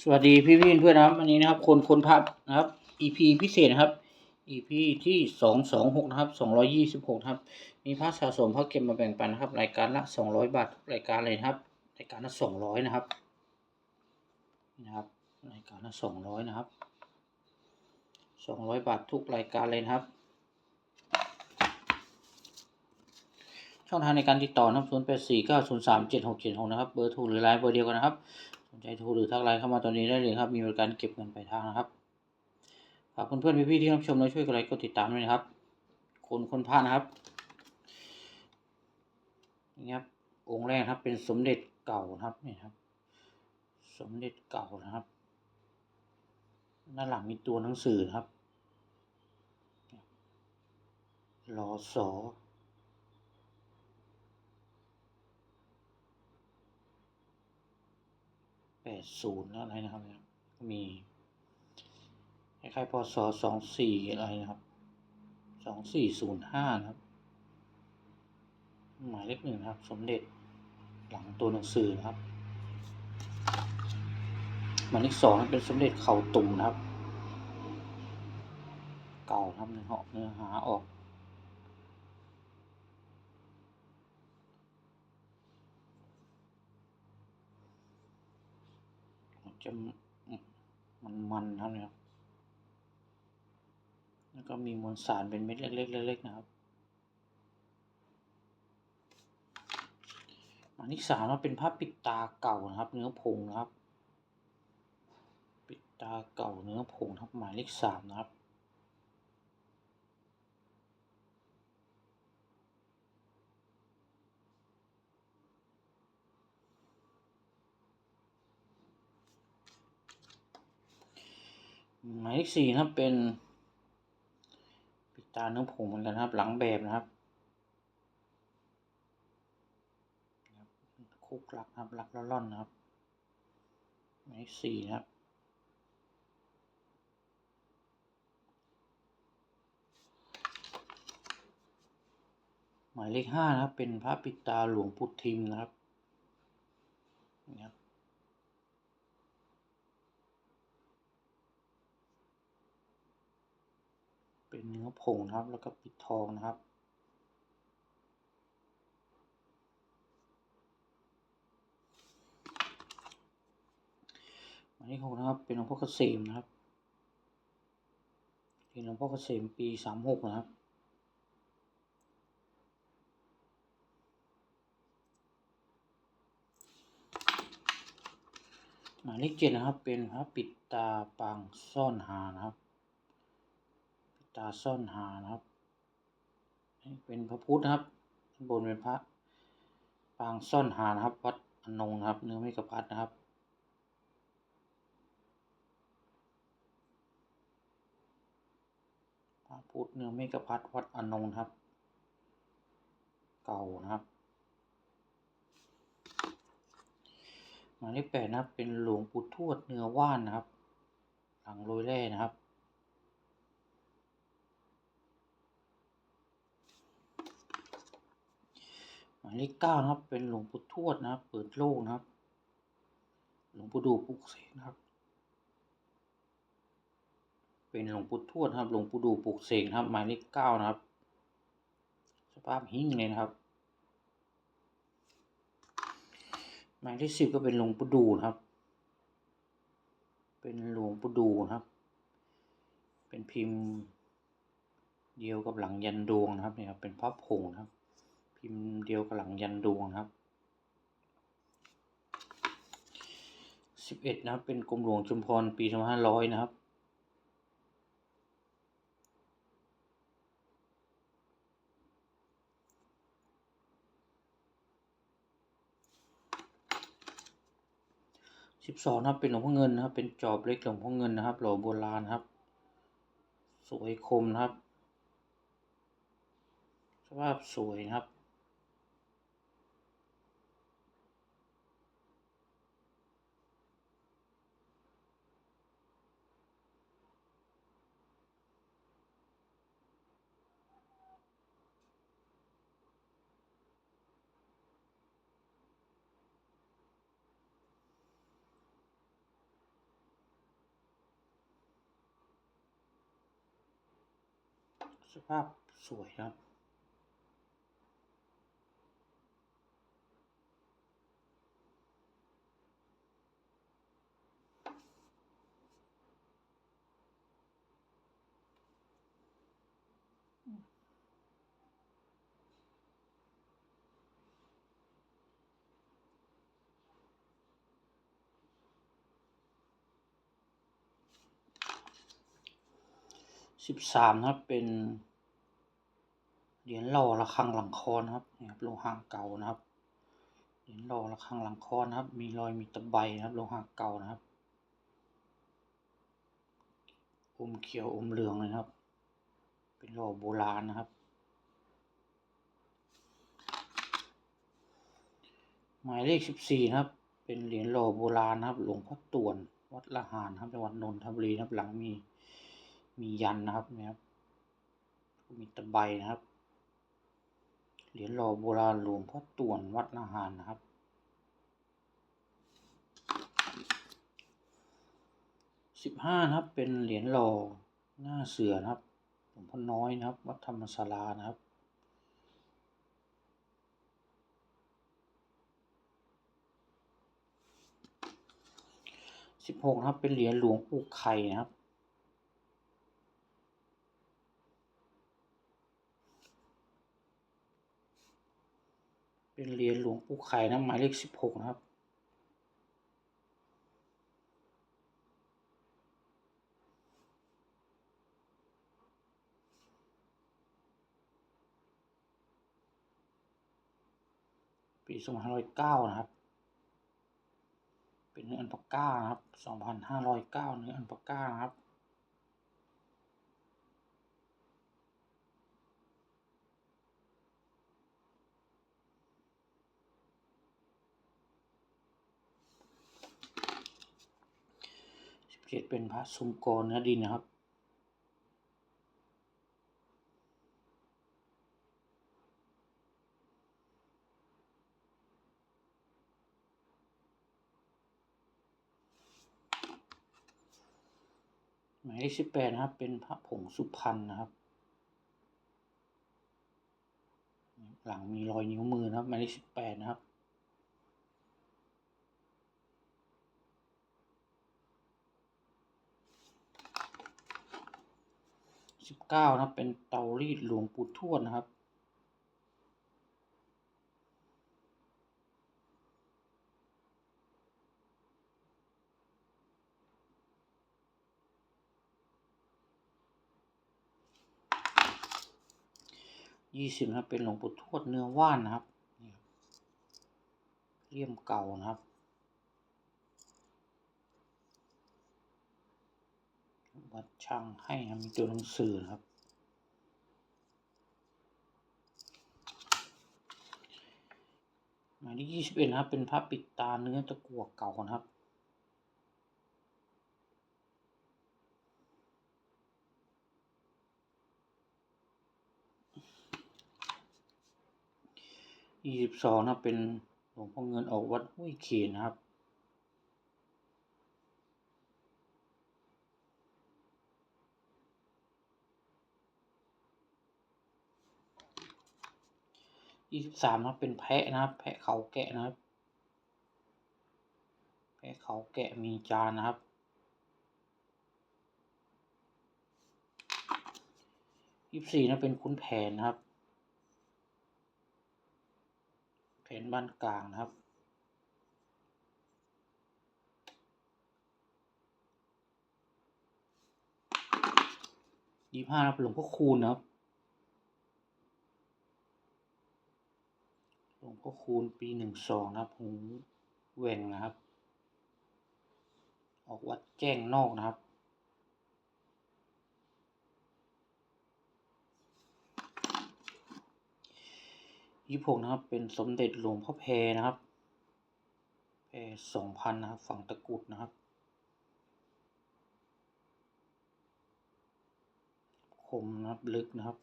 สวัสดีพี่พี่เพื่อนนะครับวันนี้นะครับ คนคนพัดนะครับ EP พิเศษนะครับ EP ที่สองสองหกนะครับสองร้อยี่สิบหกครับ มีพระสะสมพระเก็บมาแบ่งปันนะครับ รายการละสองร้อยบาททุกรายการเลยนะครับ รายการละสองร้อยนะครับนะครับ รายการละสองร้อยนะครับสองร้อยบาททุกรายการเลยนะครับ ช่องทางในการติดต่อนะครับ0 8 4 9 0 3 7 6 7 6นย์สามเจ็ดหกเจ็ดหกนะครับ เบอร์โทรหรือไลน์เบอร์เดียวกันนะครับ นใจโทรหรือทักไลน์เข้ามาตอนนี้ได้เลยครับ มีบริการเก็บเงินปลายทางนะครับฝากเพื่อนๆพี่ๆที่รับชมและช่วยกันไลค์กดติดตามด้วยนะครับ คนคนพลาดนะครับนี่ครับองค์แรกครับเป็นสมเด็จเก่านะครับนี่ครับ สมเด็จเก่านะครับด้านหลังมีตัวหนังสือครับรอสอ แปดศูนย์อะไรนะครับเนี่ยมีคล้ายๆพศสองสี่อะไรนะครับสองสี่ศูนย์ห้านะครับ หมายเลขหนึ่งครับ สมเด็จหลังตัวหนังสือนะครับหมายเลขสองเป็นสมเด็จเข่าตุ่มนะครับ เก่าทำเนื้อหาเนื้อหาออก จะมันมันๆนะครับเนี่ยแล้วก็มีมวลสารเป็นเม็ดเล็กๆเล็กๆนะครับอันที่สามว่าเป็นภาพปิดตาเก่านะครับ เนื้อผงนะครับ ปิดตาเก่าเนื้อผงครับหมายเลขสามนะครับ หมายเลขสี่นะครับเป็นปิดตาเนื้อผงเหมือนกันครับ หลังแบบนะครับคุกหลักครับหลักล่อนนะครับหมายเลขสี่นะครับหมายเลขห้านะครับ เป็นพระปิดตาหลวงปู่ทิมนะครับนี่ครับ เป็นเนื้อผงนะครับ แล้วก็ปิดทองนะครับ หมายเลขหกนะครับ เป็นหลวงพ่อเกษมนะครับเป็นหลวงพ่อเกษมปีสามหกนะครับหมายเลขเจ็ดนะครับ เป็นพระปิดตาปางซ่อนหานะครับ ตาซ่อนหานะครับเป็นพระพุทธนะครับข้างบนเป็นพระปางซ่อนหานะครับ วัดอนงนะครับ เนื้อไม่กระพัดนะครับพระพุทธเนื้อไม่กระพัดวัดอนงครับ เก่านะครับหมายเลขแปดนะครับ เป็นหลวงปู่ทวดเนื้อว่านนะครับ หลังโรยแร่นะครับายเลขเก้านะครับ เป็นหลวงปู่ทวดนะครับ เปิดโลกนะครับ หลวงปู่ดูปลุกเสกนะครับ เป็นหลวงปู่ทวดนะครับ หลวงปู่ดูปลุกเสกนะครับ หมายเลขเก้านะครับ สภาพหิ้งเลยนะครับ หมายเลขสิบก็เป็นหลวงปู่ดูนะครับ เป็นหลวงปู่ดูนะครับ เป็นพิมพ์เดียวกับหลังยันดวงนะครับเนี่ยครับเป็นพระผงนะครับ พิมพ์เดียวกับหลังยันดวงครับสิบเอ็ดนะครับ เป็นกรมหลวงชุมพรปีสองพันห้าร้อยนะครับสิบสองนะครับเป็นหลวงพ่อเงินนะครับ เป็นจอบเล็กหลวงพ่อเงินนะครับหล่อโบราณครับ สวยคมนะครับ สภาพสวยนะครับ สภาพสวยครับ สิบสามนะครับเป็นเหรียญหล่อระฆังหลังคอนครับนี่ครับโลหะเก่านะครับเหรียญหล่อระฆังหลังคอนะครับ มีรอยมีตะไบนะครับโลหะเก่านะครับอมเขียวอมเหลืองเลยนะครับ เป็นหล่อโบราณนะครับ หมายเลขสิบสี่นะครับ เป็นเหรียญหล่อโบราณนะครับ หลวงพ่อต่วนวัดละหานครับจังหวัดนนทบุรีนะครับหลังมี มียันนะครับนะครับ มีตะไบนะครับ เหรียญหล่อโบราณหลวงพ่อต่วนวัดละหานนะครับ สิบห้านะครับ เป็นเหรียญหล่อหน้าเสือนะครับหลวงพ่อน้อยนะครับ วัดธรรมศาลานะครับสิบหกนะครับเป็นเหรียญหลวงปู่ไข่นะครับ เป็นเหรียญหลวงปู่ไข่นะหมายเลขสิบหกนะครับ ปีสองพันห้าร้อยเก้านะครับ เป็นเนื้ออันปาก้านะครับสองพันห้าร้อยเก้าเนื้ออันปาก้านะครับ เจ็ดเป็นพระสุมกรนื้อดินนะครับ หมายเลขสิบแปดนะครับ เป็นพระผงสุพรรณนะครับ หลังมีรอยนิ้วมือนะครับ หมายเลขสิบแปดนะครับ เก้านะครับเป็นเตารีดหลวงปู่ทวดนะครับ ยี่สิบนะเป็นหลวงปู่ทวดเนื้อว่านนะครับนี่ครับเลี่ยมเก่านะครับ วัดช่างให้นะมีตัวหนังสือนะครับ หมายที่ยี่สิบเอ็ดนะครับ เป็นพระปิดตาเนื้อตะกั่วเก่านะครับยี่สิบสองนะครับเป็นหลวงพ่อเงินออกวัดห้วยเขนนะครับ ยี่สิบสามนะเป็นแพะนะครับ แพะเขาแกะนะครับ แพะเขาแกะมีจานนะครับ ยี่สิบสี่นะเป็นขุนแผนนะครับ แผนบ้านกลางนะครับยี่ห้านะหลวงพ่อคูณนะครับ หลวงพ่อคูณปีหนึ่งสองนะครับหูแหว่งนะครับ ออกวัดแจ้งนอกนะครับ ยี่หกนะครับ เป็นสมเด็จหลวงพ่อแพนะครับแพสองพันนะครับ ฝั่งตะกุดนะครับคมนะครับ ลึกนะครับ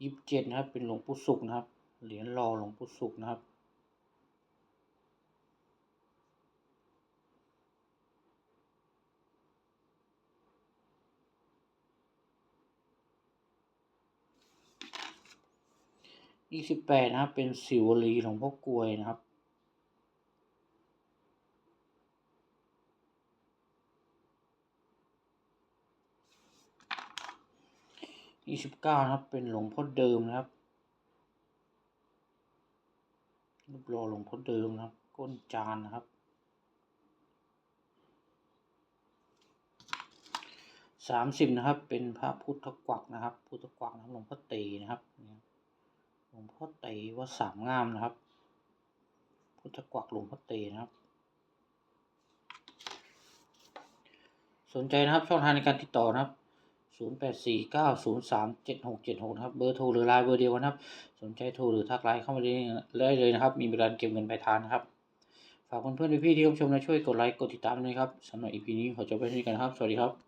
ยี่สิบเจ็ดนะครับ เป็นหลวงปู่สุขนะครับ เหรียญรอหลวงปู่สุขนะครับ ยี่สิบแปดนะครับ เป็นสิวลีหลวงพ่อกลวยนะครับยี่สิบเก้านะครับ เป็นหลวงพ่อเดิมนะครับ รูปหล่อหลวงพ่อเดิมนะครับ ก้นจานนะครับ สามสิบนะครับ เป็นพระพุทธกวักนะครับ พุทธกวักนะครับหลวงพ่อเตนะครับหลวงพ่อเตวัดสามงามนะครับ พุทธกวักหลวงพ่อเตนะครับ สนใจนะครับช่องทางในการติดต่อนะครับ 0 8 4 9 0 3 7 6 7 6นะครับ เบอร์โทรหรือไลน์เบอร์เดียวกันครับ สนใจโทรหรือทักไลน์เข้ามาได้เลยนะครับ มีบริการเก็บเงินปลายทางนครับ ฝากเพื่อนๆพี่ๆที่รับชมและช่วยกดไลค์กดติดตามด้วยครับสำหรับอีพีนี้ขอจบไปที่นี่กันครับ สวัสดีครับ